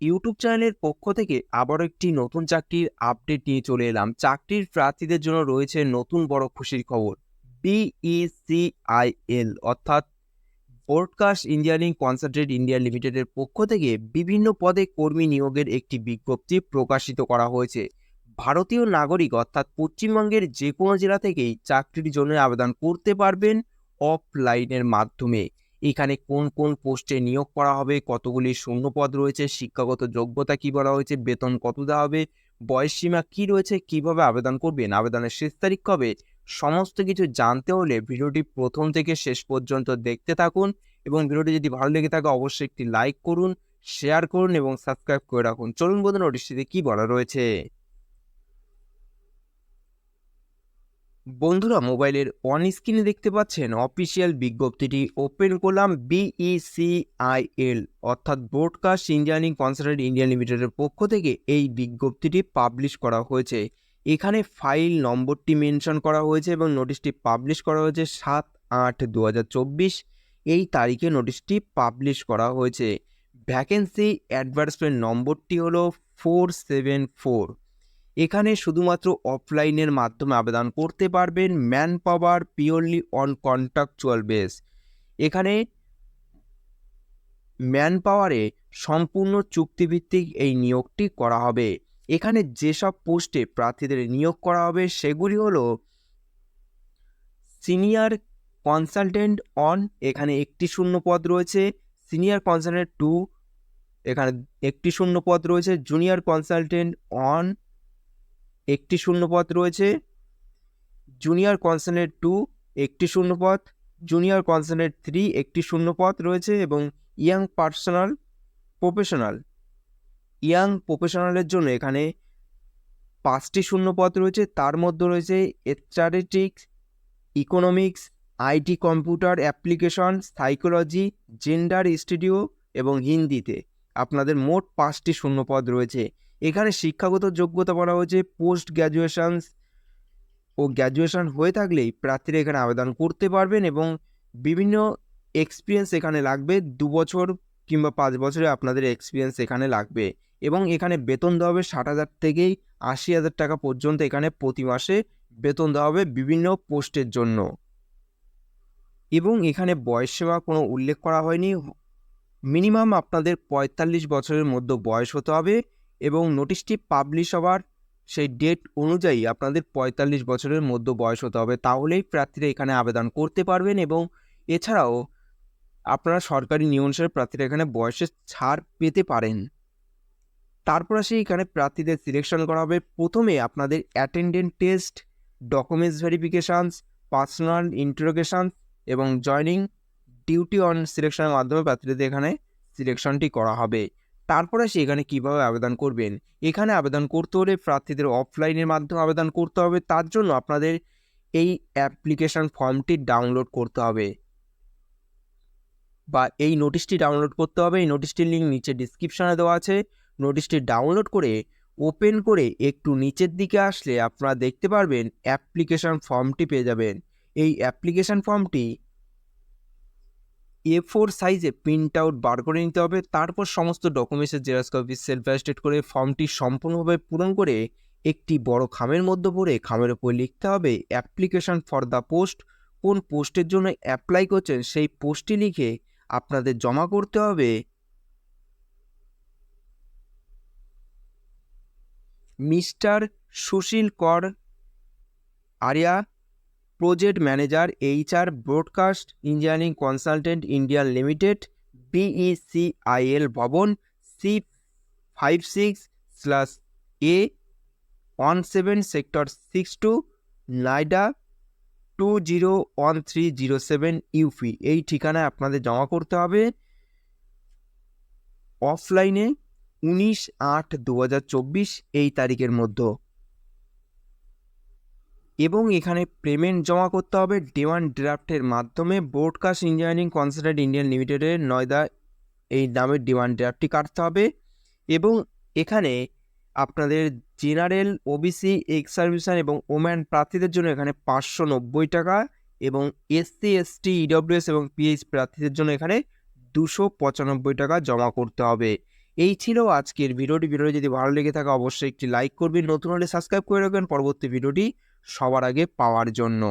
YouTube চ্যানেলের পক্ষ থেকে আবারও একটি নতুন চাকরির আপডেট নিয়ে চলে এলাম। চাকরির প্রার্থীদের জন্য রয়েছে নতুন বড় খুশির খবর। বিইসিআইএল অর্থাৎ ব্রডকাস্ট ইঞ্জিনিয়ারিং কনসালটেন্ট ইন্ডিয়া লিমিটেডের পক্ষ থেকে বিভিন্ন পদে কর্মী নিয়োগের একটি বিজ্ঞপ্তি প্রকাশিত করা হয়েছে। ভারতীয় নাগরিক অর্থাৎ পশ্চিমবঙ্গের যে কোনো জেলা থেকেই চাকরির জন্য আবেদন করতে পারবেন অফলাইনের মাধ্যমে। এখানে কোন কোন পোস্টে নিয়োগ করা হবে? কতগুলি শূন্যপদ রয়েছে? শিক্ষাগত যোগ্যতা কী বলা হয়েছে? বেতন কত দেওয়া হবে? বয়সসীমা কী রয়েছে? কীভাবে আবেদন করবেন? আবেদনের শেষ তারিখ কবে? সমস্ত কিছু জানতে হলে ভিডিওটি প্রথম থেকে শেষ পর্যন্ত দেখতে থাকুন এবং ভিডিওটি যদি ভালো লেগে থাকে অবশ্যই একটি লাইক করুন শেয়ার করুন এবং সাবস্ক্রাইব করে রাখুন। চলুন বন্ধু নোটিশটিতে কী বলা রয়েছে? বন্ধুরা, মোবাইলের অন স্ক্রিনে দেখতে পাচ্ছেন অফিসিয়াল বিজ্ঞপ্তিটি ওপেন করলাম বিইসিআইএল অর্থাৎ ব্রডকাস্ট ইঞ্জিনিয়ারিং কনসালটেন্ট ইন্ডিয়া লিমিটেডের পক্ষ থেকে এই বিজ্ঞপ্তিটি পাবলিশ করা হয়েছে। এখানে ফাইল নম্বরটি মেনশন করা হয়েছে এবং নোটিশটি পাবলিশ করা হয়েছে সাত আট দু এই তারিখে নোটিশটি পাবলিশ করা হয়েছে। ভ্যাকেন্সি অ্যাডভার্টাইজমেন্ট নম্বরটি হলো ফোর সেভেন ফোর এখানে শুধুমাত্র অফলাইনের মাধ্যমে আবেদন করতে পারবেন man power purely on contractual base এখানে ম্যান পাওয়ারে সম্পূর্ণ চুক্তিভিত্তিক এই নিয়োগটি করা হবে। এখানে যেসব পোস্টে প্রার্থীদের নিয়োগ করা হবে সেগুলি হলো সিনিয়র কনসালটেন্ট অন এখানে একটি শূন্য পদ রয়েছে সিনিয়র কনসালটেন্ট টু এখানে একটি শূন্য পদ রয়েছে জুনিয়র কনসালটেন্ট অন একটি শূন্যপদ রয়েছে জুনিয়র কনসালেট টু একটি শূন্যপদ জুনিয়র কনসালেট থ্রি একটি শূন্যপদ রয়েছে এবং ইয়াং পার্সোনাল প্রফেশনাল ইয়াং প্রফেশনালের জন্য এখানে পাঁচটি শূন্যপদ রয়েছে, তার মধ্যে রয়েছে statistics economics IT computer application psychology gender studio এবং হিন্দিতে। আপনাদের মোট পাঁচটি শূন্যপদ রয়েছে। এখানে শিক্ষাগত যোগ্যতা বলা হয়েছে পোস্ট গ্র্যাজুয়েশনস ও গ্র্যাজুয়েশন হয়ে থাকলেই প্রার্থীরা এখানে আবেদন করতে পারবেন এবং বিভিন্ন এক্সপিরিয়েন্স এখানে লাগবে, দু বছর কিংবা পাঁচ বছরে আপনাদের এক্সপিরিয়েন্স এখানে লাগবে এবং এখানে বেতন দেওয়া হবে ষাট হাজার থেকেই আশি হাজার টাকা পর্যন্ত এখানে প্রতি মাসে বেতন দেওয়া হবে বিভিন্ন পোস্টের জন্য। এবং এখানে বয়স সেবা কোনো উল্লেখ করা হয়নি, মিনিমাম আপনাদের পঁয়তাল্লিশ বছরের মধ্যে বয়স হতে হবে। এবং নোটিশটি পাবলিশ হওয়ার সেই ডেট অনুযায়ী আপনাদের পঁয়তাল্লিশ বছরের মধ্যে বয়স হতে হবে। তাহলেই প্রার্থীরা এখানে আবেদন করতে পারবেন এবং এছাড়াও আপনারা সরকারি নিয়ম অনুসারে প্রার্থীরা এখানে বয়সের ছাড় পেতে পারেন। তারপর আসে এখানে প্রার্থীদের সিলেকশন করা হবে। প্রথমে আপনাদের attendant test documents verifications personal interrogation এবং জয়নিং ডিউটি অন সিলেকশনের মাধ্যমে প্রার্থীদের এখানে সিলেকশনটি করা হবে। তারপরে সে এখানে কীভাবে আবেদন করবেন। এখানে আবেদন করতে হলে প্রার্থীদের অফলাইনের মাধ্যমে আবেদন করতে হবে। তার জন্য আপনাদের এই অ্যাপ্লিকেশান ফর্মটি ডাউনলোড করতে হবে। বা এই নোটিশটি ডাউনলোড করতে হবে। এই নোটিশটির লিঙ্ক নিচে ডিসক্রিপশানে দেওয়া আছে। নোটিশটি ডাউনলোড করে ওপেন করে একটু নিচের দিকে আসলে আপনারা দেখতে পারবেন অ্যাপ্লিকেশন ফর্মটি পেয়ে যাবেন। এই অ্যাপ্লিকেশন ফর্মটি এ ফোর সাইজে প্রিন্ট আউট বার করে নিতে হবে। তারপর সমস্ত ডকুমেন্টসের জেরক্স কপি সেলফ অ্যাস্টেড করে ফর্মটি সম্পূর্ণভাবে পূরণ করে একটি বড় খামের মধ্যে ভরে খামের উপর লিখতে হবে অ্যাপ্লিকেশন ফর দ্য পোস্ট কোন পোস্টের জন্য অ্যাপ্লাই করছেন সেই পোস্টটি লিখে আপনাদের জমা করতে হবে। Mister Sushil Kar Arya project manager, HR broadcast, engineering consultant India limited, BECIL Bhawan C five six slash A, one seven sector six two, Noida two zero one three zero seven UP. এই ঠিকানায় আপনাদের জমা করতে হবে। অফলাইনে উনিশ আট দু এই তারিখের মধ্যে। এবং এখানে পেমেন্ট জমা করতে হবে ডিমান্ড ড্রাফটের মাধ্যমে ব্রডকাস্ট ইঞ্জিনিয়ারিং কনসালটেন্ট ইন্ডিয়ান লিমিটেডের নয়দা এই নামের ডিমান্ড ড্রাফটটি কাটতে হবে এবং এখানে আপনাদের জেনারেল ওবিসি এক্স সার্ভিসার এবং ওম্যান প্রার্থীদের জন্য এখানে পাঁচশো নব্বই টাকা এবং এসসি এসটি ইডব্লিউএস এবং পিএইচ প্রার্থীদের জন্য এখানে দুশো পঁচানব্বই টাকা জমা করতে হবে। এই ছিল আজকের ভিডিওটি। ভিডিওটি যদি ভালো লেগে থাকে অবশ্যই একটি লাইক করবেন। নতুন হলে সাবস্ক্রাইব করে রাখবেন। পরবর্তী ভিডিওটি সবার আগে পাওয়ার জন্য।